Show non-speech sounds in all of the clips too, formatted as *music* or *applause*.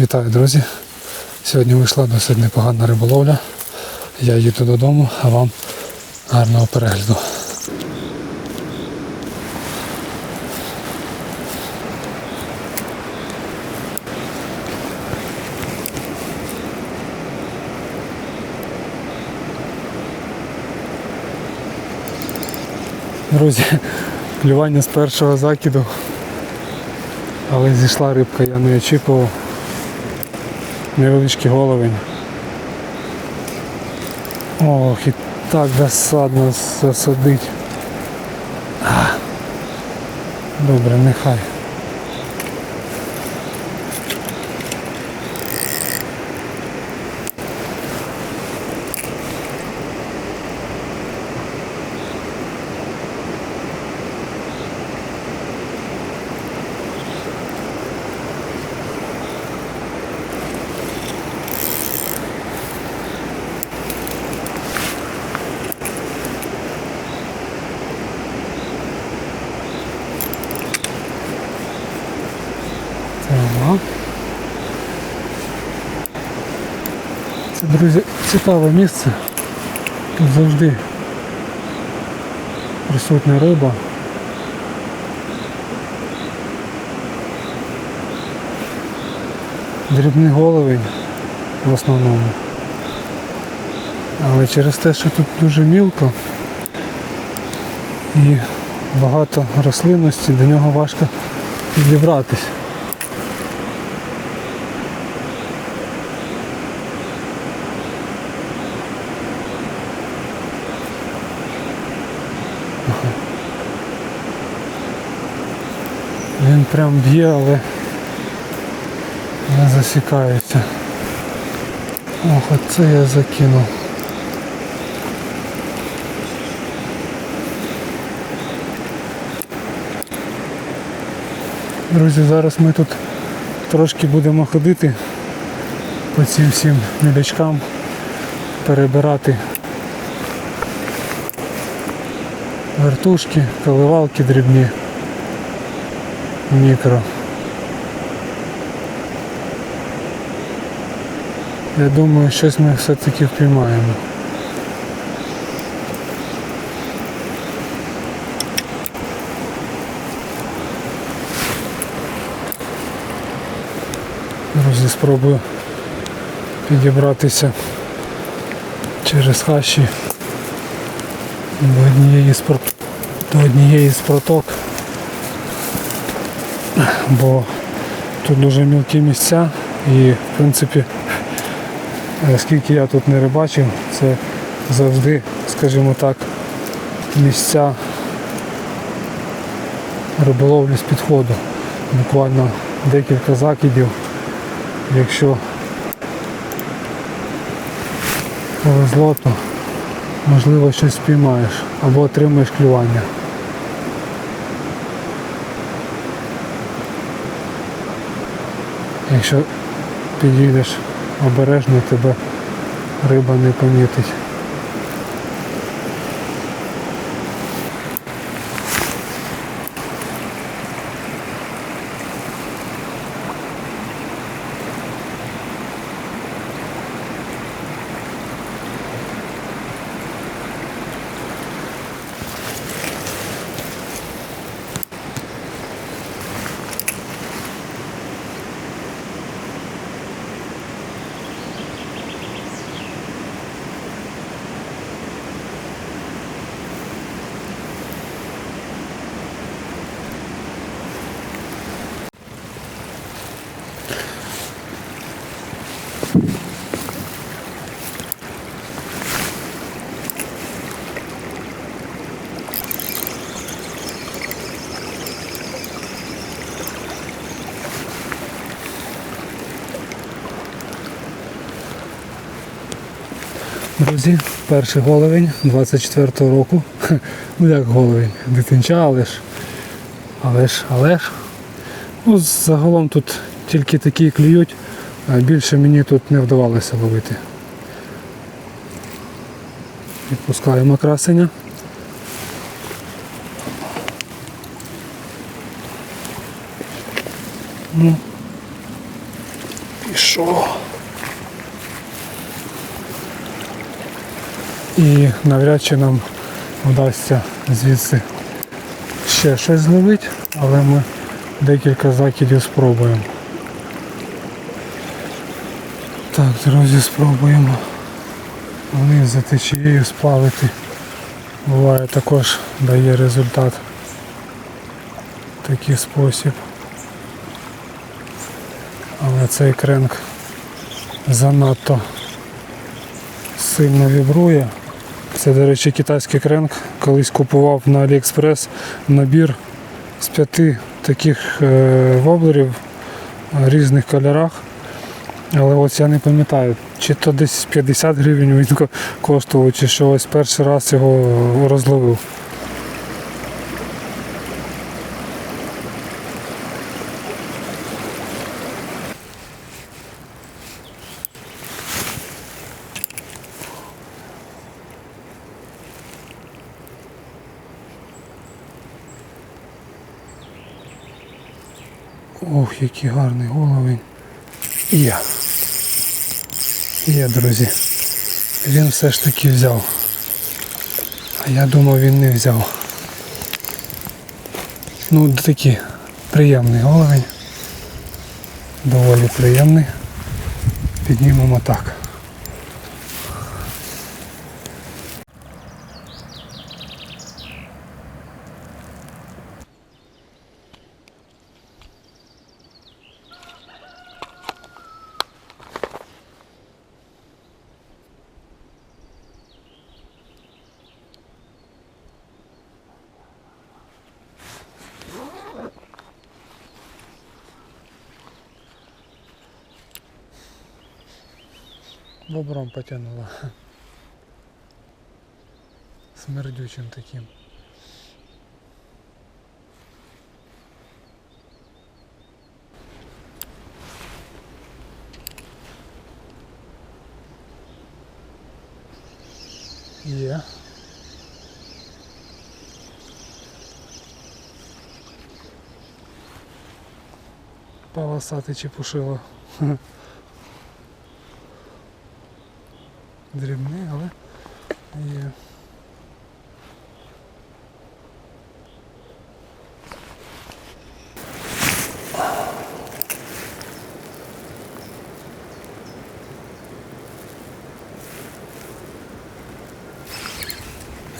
Вітаю, друзі! Сьогодні вийшла досить непогана риболовля. Я їду додому, а вам гарного перегляду. Друзі, клювання з першого закиду, але зійшла рибка, я не очікував невеличкий головень. Ох, і так досадно засадить. Добре, нехай. Так. Це, друзі, цікаве місце. Тут завжди присутня риба. Дрібний головень в основному. Але через те, що тут дуже мілко і багато рослинності, до нього важко підібратись. Він прям б'є, але не засікається. Ох, оце я закинув. Друзі, зараз ми тут трошки будемо ходити по цим всім мілячкам, перебирати вертушки, коливалки дрібні, мікро. Я думаю, щось ми все-таки впіймаємо. Друзі, спробую підібратися через хащі до однієї з до однієї з проток, бо тут дуже мілкі місця. І в принципі е, скільки я тут не рибачив, це завжди, скажімо так, місця риболовлі з підходу. Буквально декілька закидів, якщо повезло, то можливо щось спіймаєш або отримаєш клювання. Якщо підійдеш обережно, тебе риба не помітить. Друзі, перший головень 24-го року. *laughs* Ну як головень, дитинча, але ж. Але ж, але ж. Ну, загалом тут тільки такі клюють, а більше мені тут не вдавалося ловити. Відпускаємо красення. Ну, Пішов. І навряд чи нам вдасться звідси ще щось зловити, але ми декілька закидів спробуємо. Так, друзі, спробуємо вниз за течією сплавити. Буває також дає результат такий спосіб. Але цей кренк занадто сильно вібрує. Це, до речі, китайський кренк. Колись купував на Аліекспрес набір з п'яти таких е, воблерів в різних кольорах. Але ось я не пам'ятаю, чи то десь 50 гривень він коштував, чи що ось перший раз його розловив. Ох, який гарний головень. Є. Є, друзі. Він все ж таки взяв. А я думав він не взяв. Ну, такий приємний головень. Доволі приємний. Піднімемо так. Бобром потянуло. Смердючим таким. Є. Полосатий чепушило. *laughs* Дрібний, але є.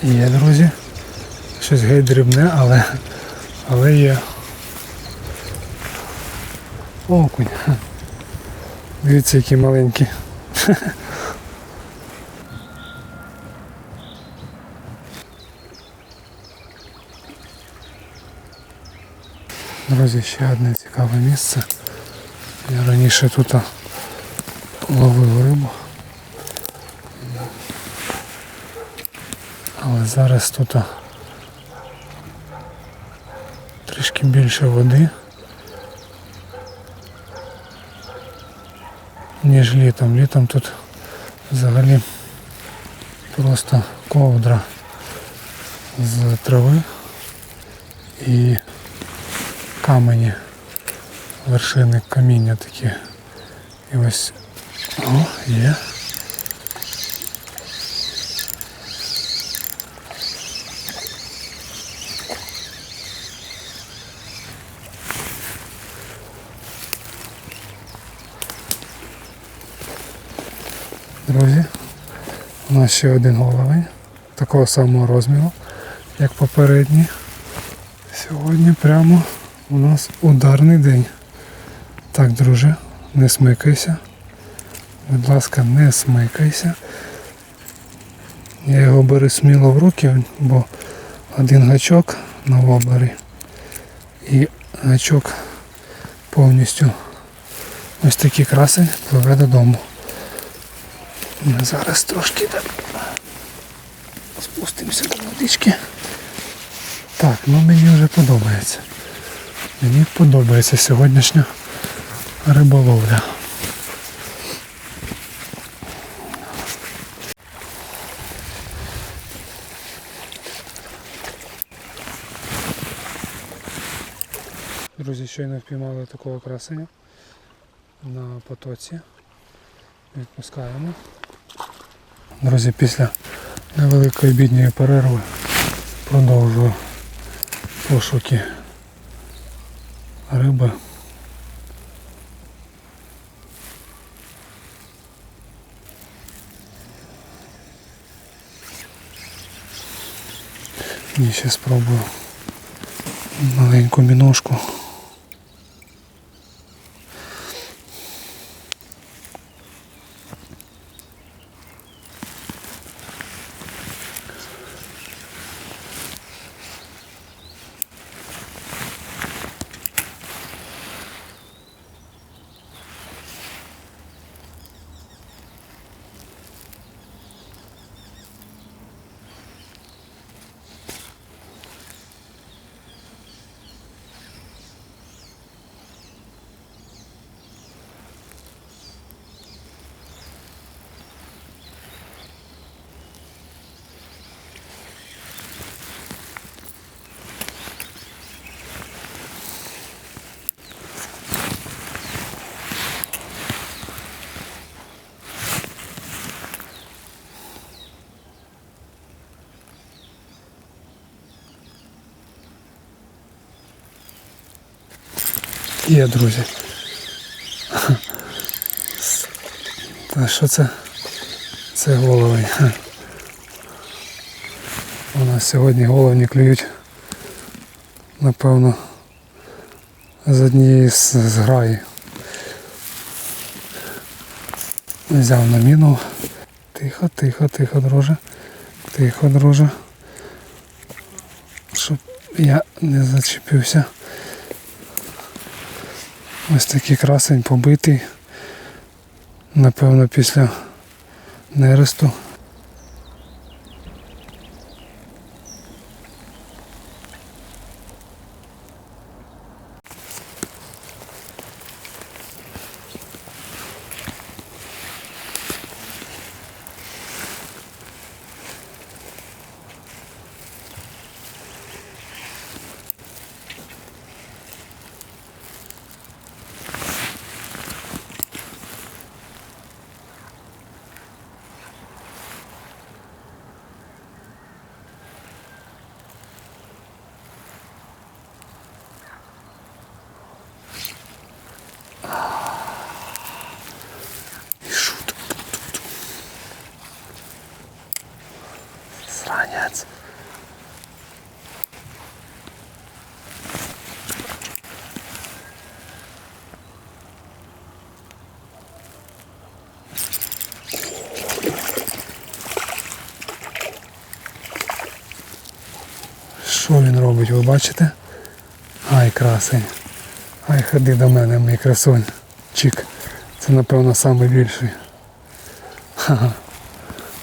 Є, друзі. Щось геть дрібне, але, але є. Окунь. Дивіться, які маленькі. Друзі, ще одне цікаве місце. Я раніше тут ловив рибу. Але зараз тут трішки більше води, ніж літом. Літом тут взагалі просто ковдра з трави і камені, вершини каміння такі. І ось о, є. Друзі, у нас ще один головень такого самого розміру, як попередній. Сьогодні прямо у нас ударний день. Так, друже, не смикайся. Будь ласка, не смикайся. Я його беру сміло в руки, бо один гачок на воблері і гачок повністю ось такий красень пливе додому. Ми зараз трошки так спустимося до водички. Так, ну мені вже подобається. Мені подобається сьогоднішня риболовля. Друзі, щойно впіймали такого красення. на потоці. Відпускаємо. Друзі, після невеликої бідньої перерви продовжую пошуки риби. І ще спробую маленьку міношку. Є, друзі. Та що це? Це головень. У нас сьогодні головні клюють, напевно, з однієї з зграї. Взяв на міну. Тихо, тихо, тихо, друже. Тихо, друже. Щоб я не зачепився. Ось такий красень побитий. Напевно, після нересту. Що він робить, ви бачите? Ай, красень. Ай, ходи до мене, мій красунь. Чик. Це напевно найбільший.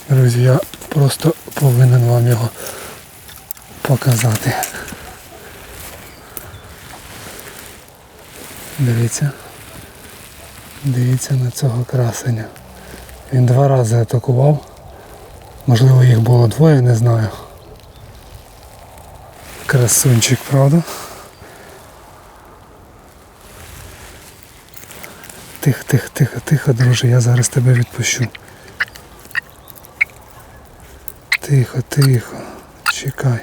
Друзі, я просто повинен вам його показати. Дивіться. Дивіться на цього красення. Він два рази атакував. Можливо їх було двоє, не знаю. Красунчик, правда? Тихо, тихо, тихо, тихо, друже, я зараз тебе відпущу. Тихо, тихо, чекай.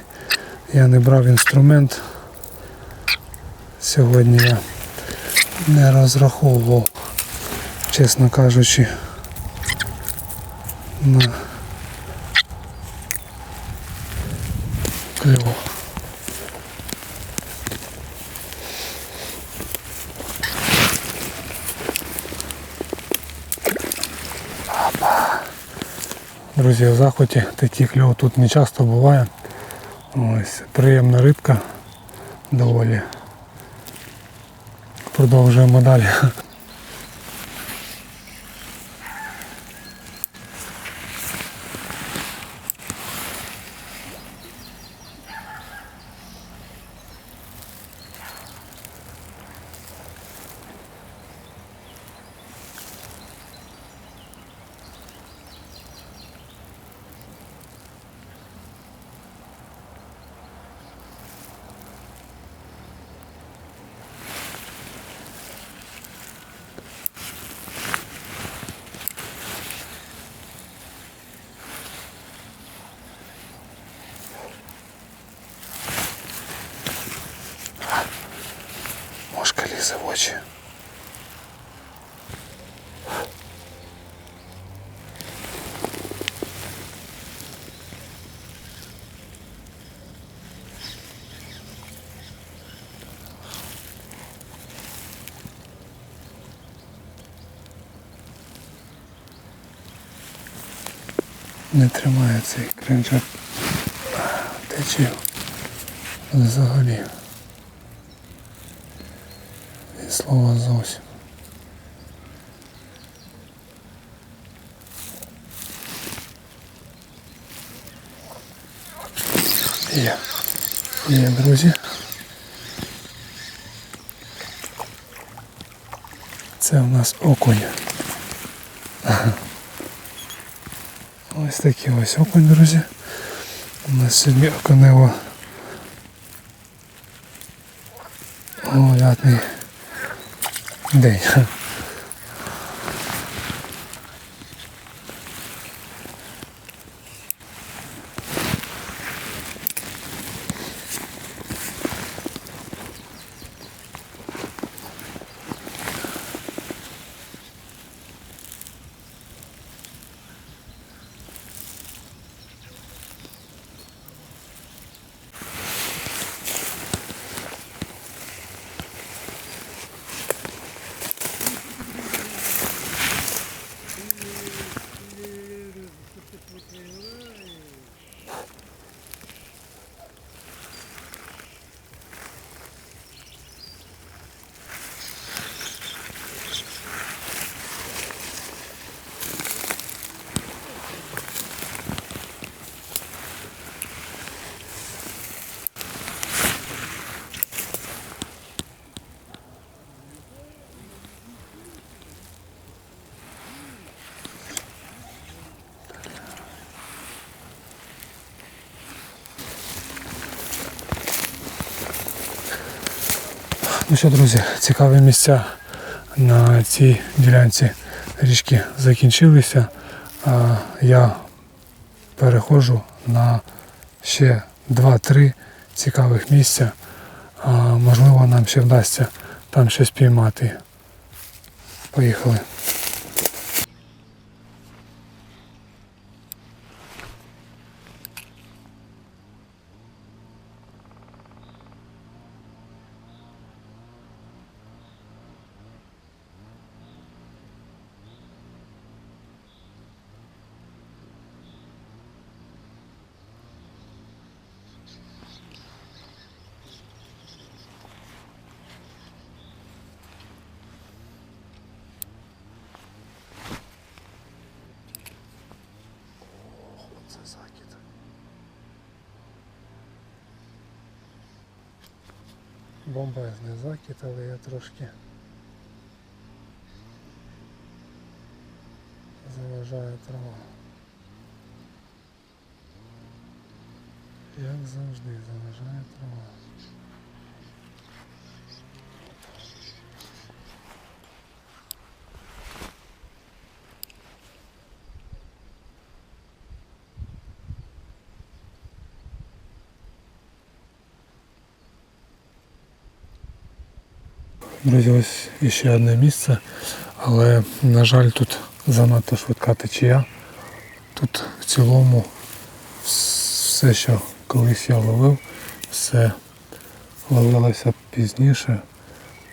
Я не брав інструмент. Сьогодні я не розраховував, чесно кажучи, на кльов. Друзі, в захваті таких кльов тут не часто буває. Ось, приємна рибка доволі. Продовжуємо далі. Не тримає цей кринжак. Тече взагалі. І слова зовсім. Є. Є, друзі. Це у нас окунь. Ось такий ось окунь, друзі. У нас сьогодні оконево гулятний день. Ну що, друзі, цікаві місця на цій ділянці річки закінчилися. Я переходжу на ще 2-3 цікавих місця. Можливо, нам ще вдасться там щось піймати. Поїхали. Це закид. Бомбезний закид, але я трошки заважаю трава. Як завжди заважає трава. Друзі, ось іще одне місце, але, на жаль, тут занадто швидка течія. Тут в цілому все, що колись я ловив, все ловилося пізніше,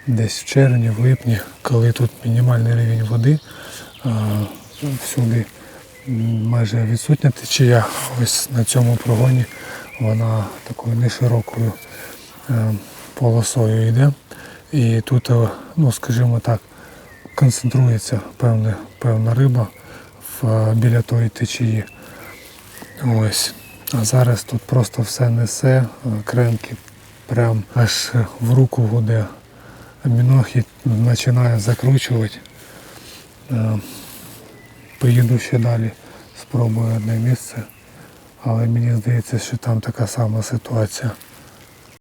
десь в червні, в липні, коли тут мінімальний рівень води, всюди майже відсутня течія. Ось на цьому прогоні вона такою неширокою е, полосою йде. І тут, е, ну скажімо так, концентрується певна, певна риба в, е, біля тої течії. Ось. А зараз тут просто все несе, е, кремки прям аж в руку гуде. Мінохід починає закручувати. Поїду ще далі, спробую одне місце. Але мені здається, що там така сама ситуація.